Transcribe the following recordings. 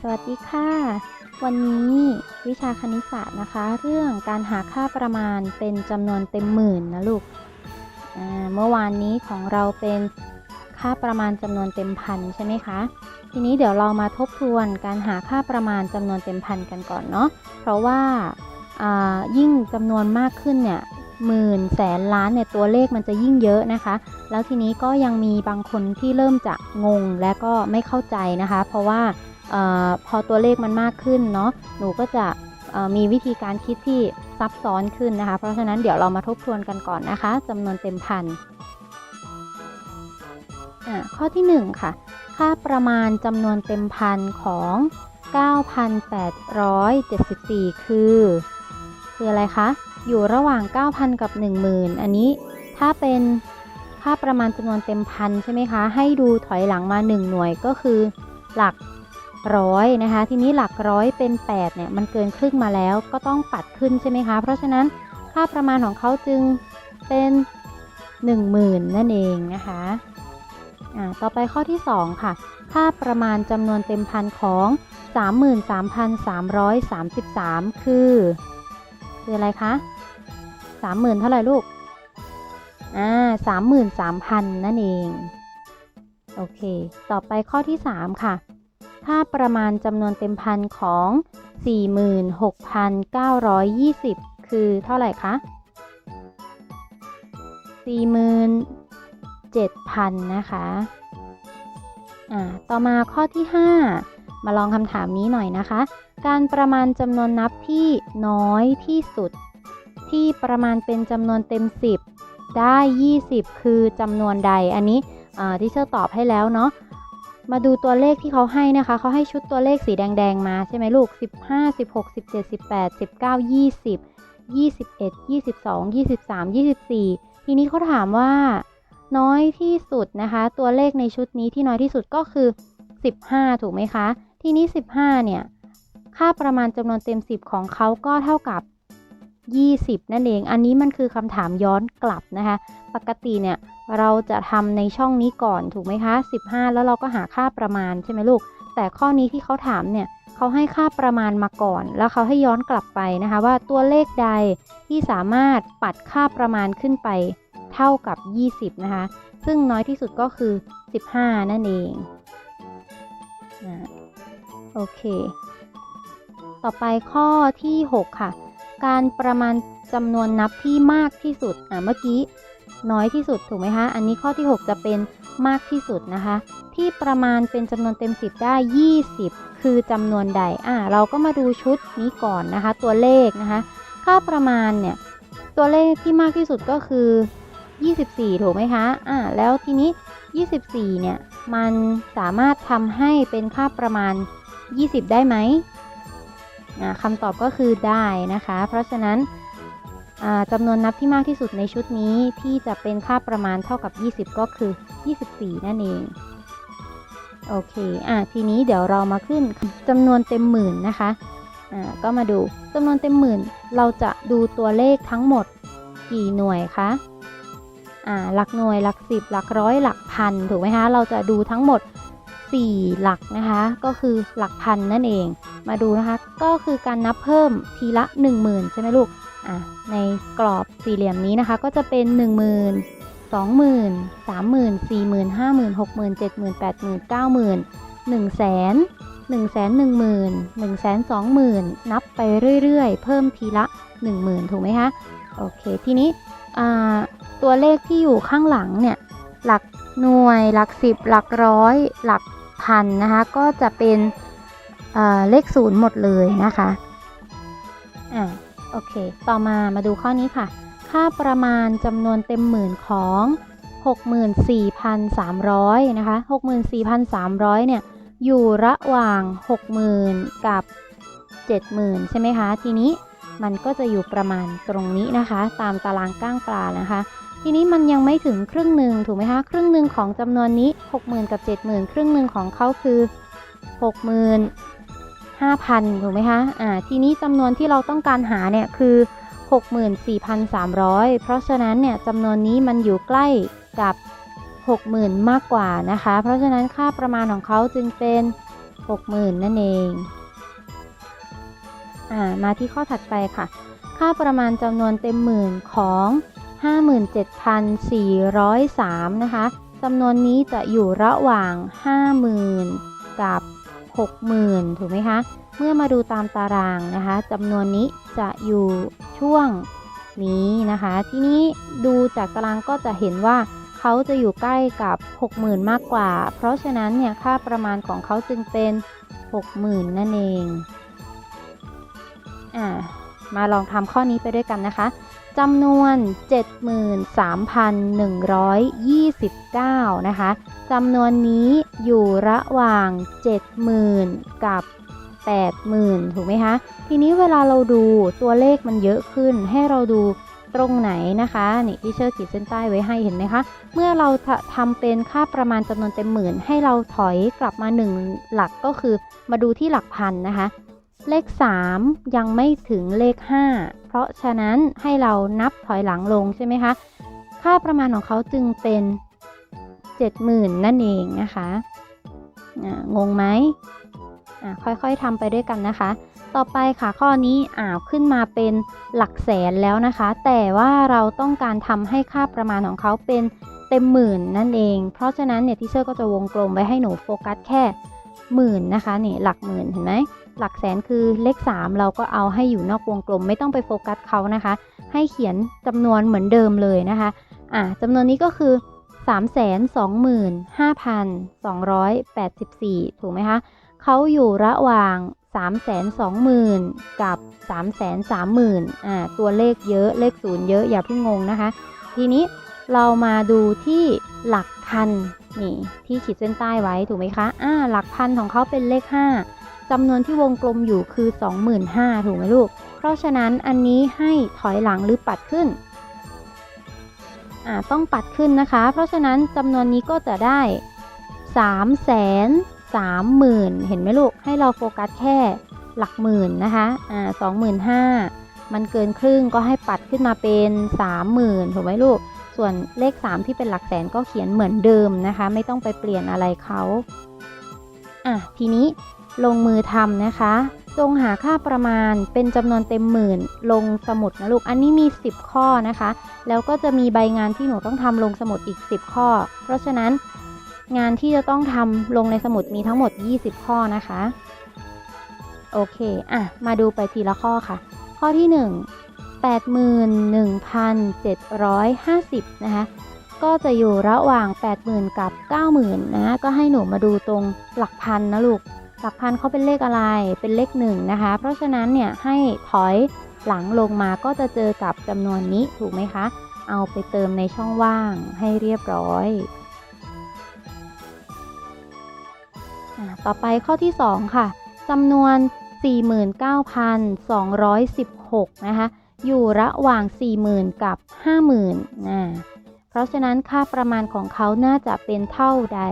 สวัสดีค่ะ วันนี้วิชาคณิตศาสตร์นะคะ เรื่องการหาค่าประมาณเป็นจำนวนเต็มหมื่นนะลูกเมื่อวานนี้ของเราเป็นค่าประมาณจำนวนเต็มพันใช่ไหมคะ ทีนี้เดี๋ยวเรามาทบทวนการหาค่าประมาณจำนวนเต็มพันกันก่อนเนาะเพราะว่ายิ่งจำนวนมากขึ้นเนี่ย หมื่นแสนล้านเนี่ยตัวเลขมันจะยิ่งเยอะนะคะ แล้วทีนี้ก็ยังมีบางคนที่เริ่มจะงงและก็ไม่เข้าใจนะคะ เพราะว่าออพอตัวเลขมันมากขึ้นเนาะหนูก็จะมีวิธีการคิดที่ซับซ้อนขึ้นนะคะ เพราะฉะนั้นเดี๋ยวเรามาทบทวนกันก่อนนะคะจำนวนเต็มพันอะข้อที่ 1 ค่ะ ค่าประมาณจำนวนเต็มพันของ 9,874 คือ คืออะไรคะ อยู่ระหว่าง 9,000 กับ 10,000 อันนี้ถ้าเป็นค่าประมาณจำนวนเต็มพันใช่ไหมคะ ให้ดูถอยหลังมา 1 หน่วยก็คือหลักร้อยนะคะ ทีนี้หลักร้อยเป็น 8 เนี่ย มันเกินครึ่งมาแล้วก็ต้องปัดขึ้นใช่ไหมคะ เพราะฉะนั้นค่าประมาณของเขาจึงเป็น 10,000 นั่นเองนะคะอ่าต่อไปข้อที่ 2 ค่ะ ค่าประมาณจำนวนเต็มพันของ 33,333 คือ คืออะไรคะ 30,000เท่าไหร่ลูก อ่า33,000นั่นเอง โอเค ต่อไปข้อที่3ค่ะค่าประมาณจำนวนเต็มพันของ 46,920 คือเท่าไหร่คะ 47,000 นะคะ อ่า ต่อมาข้อที่ 5 มาลองคำถามนี้หน่อยนะคะ การประมาณจำนวนนับที่น้อยที่สุด ที่ประมาณเป็นจำนวนเต็ม 10 ได้ 20 คือจำนวนใด อันนี้ที่เชอร์ตอบให้แล้วเนาะ มาดูตัวเลขที่เขาให้นะคะ เขาให้ชุดตัวเลขสีแดง ๆ มาใช่ไหมลูก 15 16 17 18 19 20 21 22 23 24 ทีนี้เขาถามว่าน้อยที่สุดนะคะ ตัวเลขในชุดนี้ที่น้อยที่สุดก็คือ 15 ถูกไหมคะ ทีนี้ 15 เนี่ย ค่าประมาณจำนวนเต็ม 10 ของเขาก็เท่ากับ 20 นั่นเอง อันนี้มันคือคำถามย้อนกลับนะคะ ปกติเนี่ยเราจะทำในช่องนี้ก่อนถูกไหมคะ 15 แล้วเราก็หาค่าประมาณใช่ไหมลูก แต่ข้อนี้ที่เขาถามเนี่ยเขาให้ค่าประมาณมาก่อน แล้วเขาให้ย้อนกลับไปนะคะว่าตัวเลขใดที่สามารถปัดค่าประมาณขึ้นไปเท่ากับ 20 นะคะ ซึ่งน้อยที่สุดก็คือ 15 นั่นเองนะโอเค ต่อไปข้อที่ 6 ค่ะ การประมาณจำนวนนับที่มากที่สุด อะเมื่อกี้ น้อยที่สุดถูกไหมคะ อันนี้ข้อที่ 6 จะเป็นมากที่สุดนะคะ ที่ประมาณเป็นจำนวนเต็ม 10 ได้ 20 คือจำนวนใด อะเราก็มาดูชุดนี้ก่อนนะคะ ตัวเลขนะคะ ค่าประมาณเนี่ย ตัวเลขที่มากที่สุดก็คือ 24 ถูกไหมคะ อะแล้วทีนี้ 24 เนี่ย มันสามารถทำให้เป็นค่าประมาณ 20 ได้ไหม คำตอบก็คือได้นะคะ เพราะฉะนั้นจำนวนนับที่มากที่สุดในชุดนี้ที่จะเป็นค่าประมาณเท่ากับ 20 ก็คือ 24 นั่นเอง โอเค อะ ทีนี้เดี๋ยวเรามาขึ้นจำนวนเต็มหมื่นนะคะ อ่า ก็มาดูจำนวนเต็มหมื่น เราจะดูตัวเลขทั้งหมดกี่หน่วยคะ อ่า หลักหน่วย หลักสิบ หลักร้อย หลักพัน ถูกไหมคะ เราจะดูทั้งหมด 4 หลักนะคะ ก็คือหลักพันนั่นเอง มาดูนะคะ ก็คือการนับเพิ่มทีละ 10,000 ใช่ไหมลูกอะในกรอบสี่เหลี่ยมนี้นะคะ ก็จะเป็น 10,000 20,000 30,000 40,000 50,000 60,000 70,000 80,000 90,000 100,000 110,000 120,000 นับไปเรื่อยๆ เพิ่มทีละ 10,000 ถูกไหมคะ โอเค ทีนี้ตัวเลขที่อยู่ข้างหลังเนี่ย หลักหน่วย หลักสิบ หลักร้อย หลักพันนะคะ ก็จะเป็น เเลขศูนย์หมดเลยนะคะอ่าโอเค ต่อมามาดูข้อนี้ค่ะ ค่าประมาณจำนวนเต็มหมื่นของ 64,300 นะคะ 64,300 เนี่ย อยู่ระหว่าง 60,000 กับ 70,000 ใช่ไหมคะ ทีนี้มันก็จะอยู่ประมาณตรงนี้นะคะ ตามตารางก้างปลานะคะ ทีนี้มันยังไม่ถึงครึ่งหนึ่งถูกไหมคะ ครึ่งหนึ่งของจำนวนนี้ 60,000 กับ 70,000 ครึ่งหนึ่งของเขาคือ 60,000 5,000 ถูกไหมคะ อ่า ทีนี้จำนวนที่เราต้องการหาเนี่ยคือ 64,300 เพราะฉะนั้นเนี่ยจำนวนนี้มันอยู่ใกล้กับ 60,000 มากกว่านะคะ เพราะฉะนั้นค่าประมาณของเขาจึงเป็น 60,000 นั่นเอง อ่า มาที่ข้อถัดไปค่ะ ค่าประมาณจำนวนเต็มหมื่นของ 57,403 นะคะจำนวนนี้จะอยู่ระหว่าง 50,000 กับ 60,000 ถูกไหมคะ เมื่อมาดูตามตารางนะคะจำนวนนี้จะอยู่ช่วงนี้นะคะ ทีนี้ดูจากตารางก็จะเห็นว่าเขาจะอยู่ใกล้กับ 60,000 มากกว่า เพราะฉะนั้นเนี่ยค่าประมาณของเขาจึงเป็น 60,000 นั่นเองอ่ามาลองทำข้อนี้ไปด้วยกันนะคะ จำนวน 73,129 นะคะจำนวนนี้อยู่ระหว่าง 70,000 กับ 80,000 ถูกไหมคะ ทีนี้เวลาเราดูตัวเลขมันเยอะขึ้น ให้เราดูตรงไหนนะคะนี่ที่เชอร์ขีดเส้นใต้ไว้ให้เห็นไหมคะ เมื่อเราทำเป็นค่าประมาณจำนวนเต็มหมื่น ให้เราถอยกลับมา 1 หลักก็คือมาดูที่หลักพันนะคะ เลข 3 ยังไม่ถึงเลข 5 เพราะฉะนั้นให้เรานับถอยหลังลงใช่ไหมคะ ค่าประมาณของเขาจึงเป็น 70,000 นั่นเองนะคะงงไหมค่อยๆทำไปด้วยกันนะคะ ต่อไปค่ะข้อนี้อ่าวขึ้นมาเป็นหลักแสนแล้วนะคะ แต่ว่าเราต้องการทำให้ค่าประมาณของเขาเป็นเต็มหมื่นนั่นเอง เพราะฉะนั้นเนี่ยที่เชอร์ก็จะวงกลมไว้ให้หนูโฟกัสแค่หมื่นนะคะนี่หลักหมื่นเห็นไหม หลักแสนคือเลข 3 เราก็เอาให้อยู่นอกวงกลม ไม่ต้องไปโฟกัสเขานะคะ ให้เขียนจำนวนเหมือนเดิมเลยนะคะอ่าจำนวนนี้ก็คือ 325,284 ถูกไหมคะเขาอยู่ระหว่าง 320,000 กับ 330,000อ่าตัวเลขเยอะเลขศูนย์เยอะอย่าเพิ่งงงนะคะ ทีนี้เรามาดูที่หลักพันนี่ที่ขีดเส้นใต้ไว้ถูกไหมคะอ่าหลักพันของเขาเป็นเลข 5 จำนวนที่วงกลมอยู่คือ 25,000ถูกไหมลูก เพราะฉะนั้นอันนี้ให้ถอยหลังหรือปัดขึ้นอ่าต้องปัดขึ้นนะคะ เพราะฉะนั้นจำนวนนี้ก็จะได้3 0 0 30,000 เห็นไหมลูก ให้เราโฟกัสแค่หลักหมื่นนะคะอ่า25,000มันเกินครึ่งก็ให้ปัดขึ้นมาเป็น 30,000ถูกไหมลูก ส่วนเลข 3 ที่เป็นหลักแสนก็เขียนเหมือนเดิมนะคะ ไม่ต้องไปเปลี่ยนอะไรเขาอะทีนี้ ลงมือทำนะคะ จงหาค่าประมาณเป็นจำนวนเต็มหมื่น ลงสมุดนะลูก อันนี้มี 10 ข้อนะคะ แล้วก็จะมีใบงานที่หนูต้องทำลงสมุดอีก 10 ข้อ เพราะฉะนั้นงานที่จะต้องทำลงในสมุดมีทั้งหมด 20 ข้อนะคะ โอเค อะ มาดูไปทีละข้อค่ะ ข้อที่ 1 81,750 นะคะ ก็จะอยู่ระหว่าง 80,000 กับ 90,000 นะ ก็ให้หนูมาดูตรงหลักพันนะลูก หลักพันเขาเป็นเลขอะไร เป็นเลข1นะคะ เพราะฉะนั้นเนี่ยให้ถอยหลังลงมาก็จะเจอกับจำนวนนี้ถูกไหมคะ เอาไปเติมในช่องว่างให้เรียบร้อย ต่อไปข้อที่ 2 ค่ะจำนวน 49,216 นะคะ อยู่ระหว่าง 40,000 กับ 50,000นะเพราะฉะนั้นค่าประมาณของเขาน่าจะเป็นเท่าใด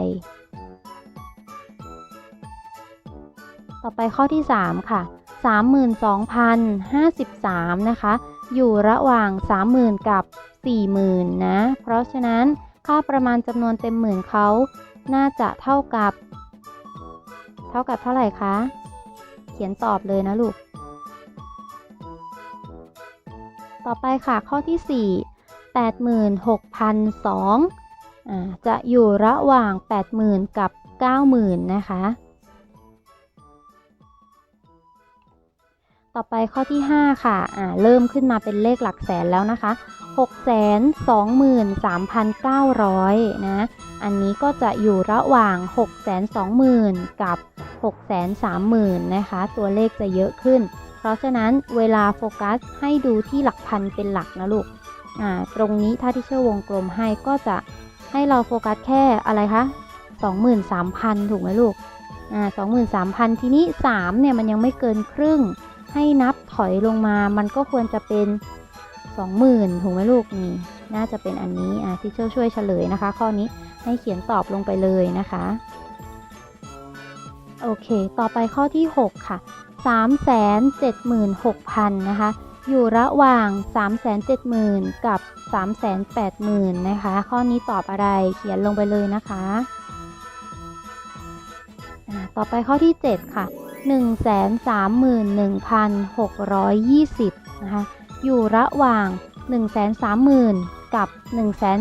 ต่อไปข้อที่ 3 ค่ะ 32,053 นะคะ อยู่ระหว่าง 30,000 กับ 40,000 นะ เพราะฉะนั้นค่าประมาณจำนวนเต็มหมื่นเขา น่าจะเท่ากับ เท่ากับเท่าไหร่คะ เขียนตอบเลยนะลูก ต่อไปค่ะข้อที่ 4 86,002อ่าจะอยู่ระหว่าง 80,000 กับ 90,000 นะคะ ต่อไปข้อที่ 5 ค่ะอ่าเริ่มขึ้นมาเป็นเลขหลักแสนแล้วนะคะ623,900 นะ อันนี้ก็จะอยู่ระหว่าง 620,000 กับ 630,000 นะคะ ตัวเลขจะเยอะขึ้น เพราะฉะนั้นเวลาโฟกัสให้ดูที่หลักพันเป็นหลักนะลูก อ่า ตรงนี้ถ้าที่เชื่อวงกลมให้ก็จะให้เราโฟกัสแค่อะไรคะ 23,000 ถูกไหมลูก อ่า 23,000 ทีนี้ 3 เนี่ยมันยังไม่เกินครึ่ง ให้นับถอยลงมามันก็ควรจะเป็น 20,000ถูกไหมลูกนี่น่าจะเป็นอันนี้อ่าที่ชื่อช่วยเฉลยนะคะ ข้อนี้ให้เขียนตอบลงไปเลยนะคะโอเค ต่อไปข้อที่ 6 ค่ะ 376,000 นะคะ อยู่ระหว่าง 370,000 กับ 380,000 นะคะ ข้อนี้ตอบอะไร เขียนลงไปเลยนะคะอ่าต่อไปข้อที่ 7 ค่ะ 131,620นะคะอยู่ระหว่าง 130,000 กับ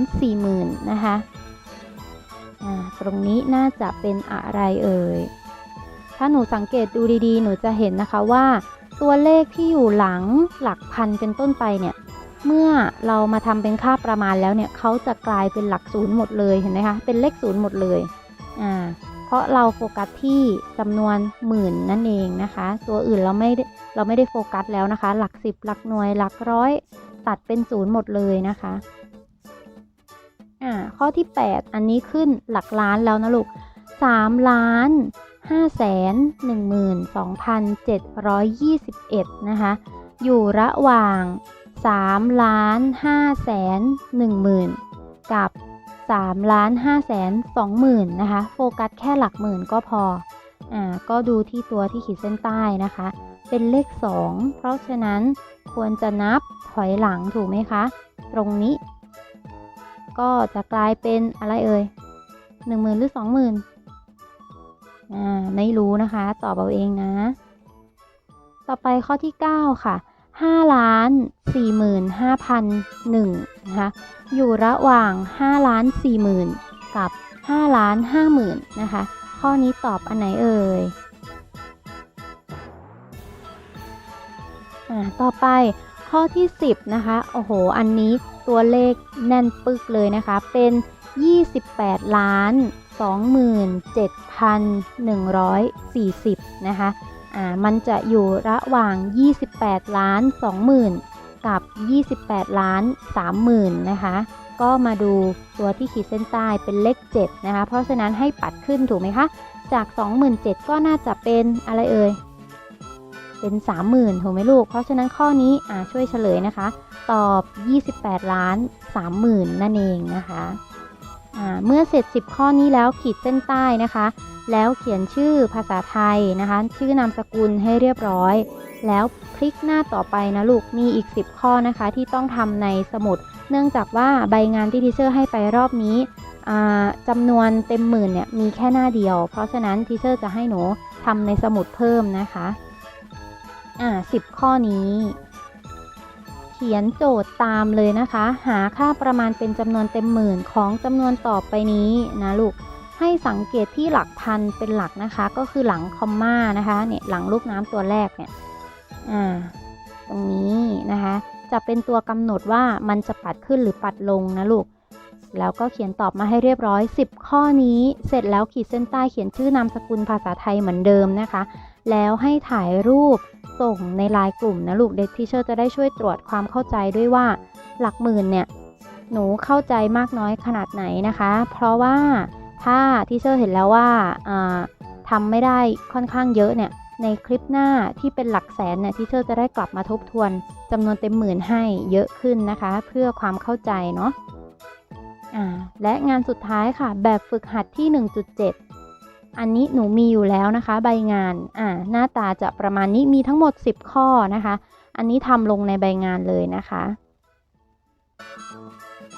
140,000นะคะอ่าตรงนี้น่าจะเป็นอะไรเอ่ย ถ้าหนูสังเกตดูดีๆ หนูจะเห็นนะคะว่า ตัวเลขที่อยู่หลังหลักพันเป็นต้นไปเนี่ย เมื่อเรามาทำเป็นค่าประมาณแล้วเนี่ยเขาจะกลายเป็นหลักศูนย์หมดเลยเห็นไหมคะ เป็นเลขศูนย์หมดเลย อ่า ราะเราโฟกัสที่จำนวนหมื่นนั่นเองนะคะ ตัวอื่นเราไม่เราไม่ได้โฟกัสแล้วนะคะ หลักสิบหลักหน่วยหลักร้อย ตัดเป็นศูนย์หมดเลยนะคะอ่าข้อที่ 8 อันนี้ขึ้นหลักล้านแล้วนะลูก3ล้าน5แสน12,721 นะคะ อยู่ระหว่าง3ล้าน5แสน10,000 กับ 3ล้าน5แสน20,000นะคะ โฟกัสแค่หลักหมื่นก็พอ อ่า ก็ดูที่ตัวที่ขีดเส้นใต้นะคะ เป็นเลข 2 เพราะฉะนั้นควรจะนับถอยหลังถูกไหมคะ ตรงนี้ ก็จะกลายเป็นอะไรเอ่ยหนึ่งหมื่นหรือสองหมื่นอ่า ไม่รู้นะคะ ตอบเอาเองนะ ต่อไปข้อที่ 9 ค่ะ 5ล้าน45,001นะคะอยู่ระหว่าง5ล้าน40,000 กับ5ล้าน50,000นะคะ ข้อนี้ตอบอันไหนเอ่ยอ่าต่อไปข้อที่ 10 นะคะ โอ้โห อันนี้ตัวเลขแน่นปึกเลยนะคะ เป็น 28 ล้าน 27,140 นะคะอ่า มันจะอยู่ระหว่าง 28 ล้าน 20,000 กับ 28 ล้าน 30,000 นะคะ ก็มาดูตัวที่ขีดเส้นใต้เป็นเลข 7 นะคะ เพราะฉะนั้นให้ปัดขึ้นถูกไหมคะ จาก 27,000 ก็น่าจะเป็นอะไรเอ่ย เป็น 30,000 ถูกไหมลูก เพราะฉะนั้นข้อนี้อ่าช่วยเฉลยนะคะ ตอบ 28 ล้าน 30,000 นั่นเองนะคะ เมื่อเสร็จ 10 ข้อนี้แล้วขีดเส้นใต้นะคะ แล้วเขียนชื่อภาษาไทยนะคะ ชื่อนามสกุลให้เรียบร้อย แล้วพลิกหน้าต่อไปนะลูกมีอีก 10 ข้อนะคะที่ต้องทำในสมุด เนื่องจากว่าใบงานที่ทีเชอร์ให้ไปรอบนี้จำนวนเต็มหมื่นเนี่ยมีแค่หน้าเดียว เพราะฉะนั้นทีเชอร์จะให้หนูทำในสมุดเพิ่มนะคะอ่าสิบข้อนี้ ขียนโจทย์ตามเลยนะคะ หาค่าประมาณเป็นจำนวนเต็มหมื่นของจำนวนต่อไปนี้นะลูกให้สังเกตที่หลักพันเป็นหลักนะคะ ก็คือหลังคอมมานะคะเนี่ยหลังลูกน้ำตัวแรกเนี่ยอ่าตรงนี้นะคะ จะเป็นตัวกำหนดว่ามันจะปัดขึ้นหรือปัดลงนะลูกแล้วก็เขียนตอบมาให้เรียบร้อย 10 ข้อนี้ เสร็จแล้วขีดเส้นใต้เขียนชื่อนามสกุลภาษาไทยเหมือนเดิมนะคะ แล้วให้ถ่ายรูปส่งในไลน์กลุ่มนะลูกเด็กที่เชอร์จะได้ช่วยตรวจความเข้าใจด้วยว่าหลักหมื่นเนี่ยหนูเข้าใจมากน้อยขนาดไหนนะคะ เพราะว่าถ้าที่เชอร์เห็นแล้วว่าอ่าทำไม่ได้ค่อนข้างเยอะเนี่ยในคลิปหน้าที่เป็นหลักแสนเนี่ยที่เชอร์จะได้กลับมาทบทวนจำนวนเต็มหมื่นให้เยอะขึ้นนะคะ เพื่อความเข้าใจเนาะและงานสุดท้ายค่ะ แบบฝึกหัดที่ 1.7 อันนี้หนูมีอยู่แล้วนะคะ ใบงานอ่าหน้าตาจะประมาณนี้มีทั้งหมด 10 ข้อนะคะ อันนี้ทำลงในใบงานเลยนะคะ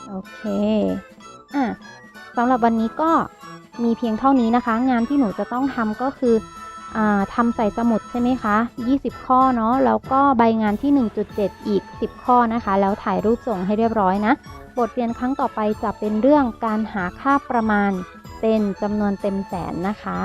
โอเคอะสำหรับวันนี้ก็มีเพียงเท่านี้นะคะ งานที่หนูจะต้องทำก็คืออ่าทำใส่สมุดใช่ไหมคะ 20 ข้อเนาะ แล้วก็ใบงานที่ 1.7 อีก 10 ข้อนะคะ แล้วถ่ายรูปส่งให้เรียบร้อยนะ บทเรียนครั้งต่อไปจะเป็นเรื่องการหาค่าประมาณ เป็นจำนวนเต็มแสนนะคะ